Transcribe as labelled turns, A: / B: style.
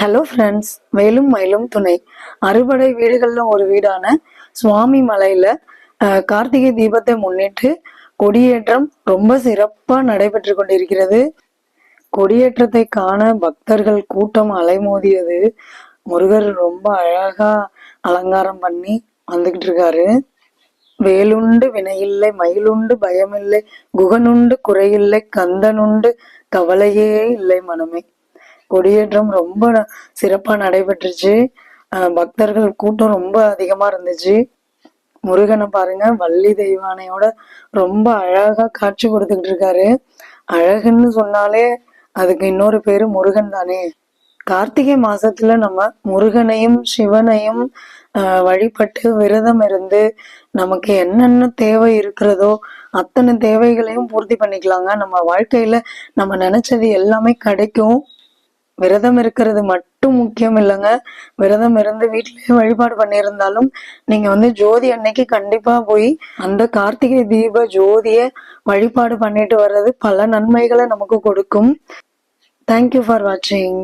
A: Hello friends வேலும் மயிலும் துணை. அறுபடை வீடுகளில் ஒரு வீடான சுவாமி மலையில் கார்த்திகை தீபத்தை முன்னிட்டு கொடியேற்றம் ரொம்ப சிறப்பாக நடைபெற்று கொண்டிருக்கிறது. கொடியேற்றத்தை காண பக்தர்கள் கூட்டம் அலைமோதியது. முருகர் ரொம்ப அழகா அலங்காரம் பண்ணி வந்துகிட்டு இருக்காரு வேலுண்டு வினையில்லை மயிலுண்டு பயமில்லை குகனுண்டு குறையில்லை கந்தனுண்டு கவலையே இல்லை மனமே. கொடியேற்றம் ரொம்ப ந- சிறப்பா நடைபெற்றுச்சு. அஹ் பக்தர்கள் கூட்டம் ரொம்ப அதிகமா இருந்துச்சு. முருகனை பாருங்க வள்ளி தெய்வானையோட ரொம்ப அழகா காட்சி கொடுத்துக்கிட்டு இருக்காரு. அழகுன்னு சொன்னாலே அதுக்கு இன்னொரு பேரு முருகன் தானே. கார்த்திகை மாசத்துல நம்ம முருகனையும் சிவனையும் ஆஹ் வழிபட்டு விரதம் இருந்து நமக்கு என்னென்ன தேவை இருக்கிறதோ அத்தனை தேவைகளையும் பூர்த்தி பண்ணிக்கலாங்க. நம்ம வாழ்க்கையில நம்ம நினைச்சது எல்லாமே கிடைக்கும். விரதம் இருக்கிறது மட்டும் முக்கியம் இல்லைங்க. விரதம் இருந்து வீட்டிலேயே வழிபாடு பண்ணியிருந்தாலும் நீங்க வந்து ஜோதி அன்னைக்கு கண்டிப்பா போய் அந்த கார்த்திகை தீப ஜோதிய வழிபாடு பண்ணிட்டு வர்றது பல நன்மைகளை நமக்கு கொடுக்கும். தேங்க்யூ ஃபார் வாட்சிங்